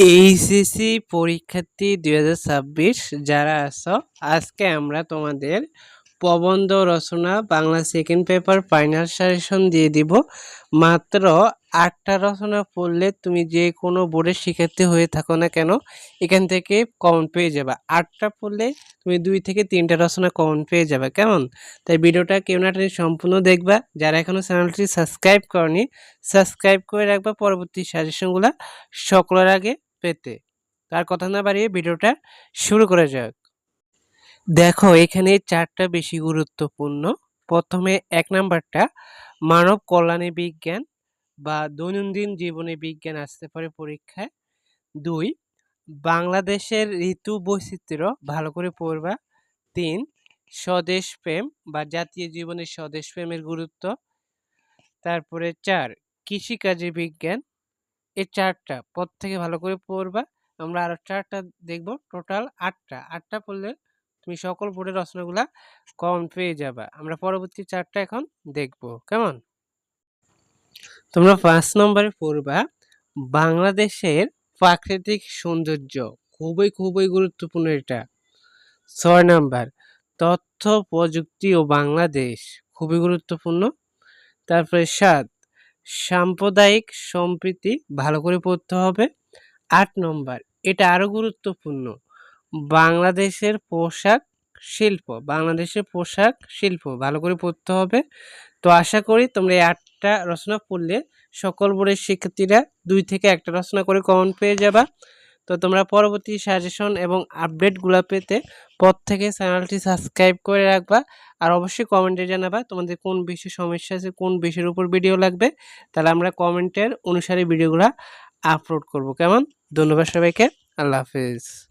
HSC পরীক্ষার্থী দুই হাজার ছাব্বিশ, যারা আছো, আজকে আমরা তোমাদের প্রবন্ধ রচনা Bangla second paper final suggestion দিয়ে দিব। মাত্র আটটা রচনা পড়লে তুমি যে কোনো বোর্ডের শিক্ষার্থী হয়ে থাকো না কেন, এখান থেকে কমন পেয়ে যাবে। আটটা পড়লে তুমি দুই থেকে তিনটা রচনা কমন পেয়ে যাবে, কেমন? তাই ভিডিওটা কেউ না সম্পূর্ণ দেখবা। যারা এখনও চ্যানেলটি সাবস্ক্রাইব করনি সাবস্ক্রাইব করে রাখবা। পরবর্তী সাজেশনগুলো সকলের আগে পেতে। তার কথা না বাড়িয়ে ভিডিওটা শুরু করা যাক। দেখো, এখানে চারটা বেশি গুরুত্বপূর্ণ। প্রথমে এক নাম্বারটা, মানব কল্যাণে বিজ্ঞান বা দৈনন্দিন জীবনে বিজ্ঞান আসতে পারে পরীক্ষায়। দুই, বাংলাদেশের ঋতু বৈচিত্র্য ভালো করে পড়বা। তিন, স্বদেশ প্রেম বা জাতীয় জীবনে স্বদেশ প্রেমের গুরুত্ব। তারপরে চার, কৃষিকাজে বিজ্ঞান এই চারটা। পদ থেকে ভালো করে পড়বা। আমরা আরও চারটা দেখব টোটাল আটটা। আটটা পড়লে তুমি সকল বোর্ডের রচনাগুলা কমন পেয়ে যাবা। আমরা পরবর্তী চারটা এখন দেখব। কেমন? তোমরা পাঁচ নম্বরে পড়বা, বাংলাদেশের প্রাকৃতিক সৌন্দর্য। খুবই খুবই গুরুত্বপূর্ণ এটা। ছয় নাম্বার, তথ্য, প্রযুক্তি ও বাংলাদেশ। খুবই গুরুত্বপূর্ণ। তারপরে সাত সাম্প্রদায়িক সম্প্রীতি ভালো করে পড়তে হবে। আট নম্বর, এটা আরও গুরুত্বপূর্ণ। বাংলাদেশের পোশাক শিল্প, বাংলাদেশের পোশাক শিল্প ভালো করে পড়তে হবে। তো আশা করি তোমরা এই আটটা রচনা পড়লে সকল বোর্ডের শিক্ষার্থীরা দুই থেকে একটা রচনা করে কমন পেয়ে যাবা। তো তোমরা পরবর্তী সাজেশন এবং আপডেটগুলো পেতে পর থেকে চ্যানেলটি সাবস্ক্রাইব করে রাখবা। আর অবশ্যই কমেন্টে জানাবা তোমাদের কোন বিষয়ে সমস্যা আছে, কোন বিষয়ের উপর ভিডিও লাগবে। তাহলে আমরা কমেন্টের অনুসারে ভিডিওগুলো আপলোড করব। কেমন? ধন্যবাদ সবাইকে। আল্লাহ হাফিজ।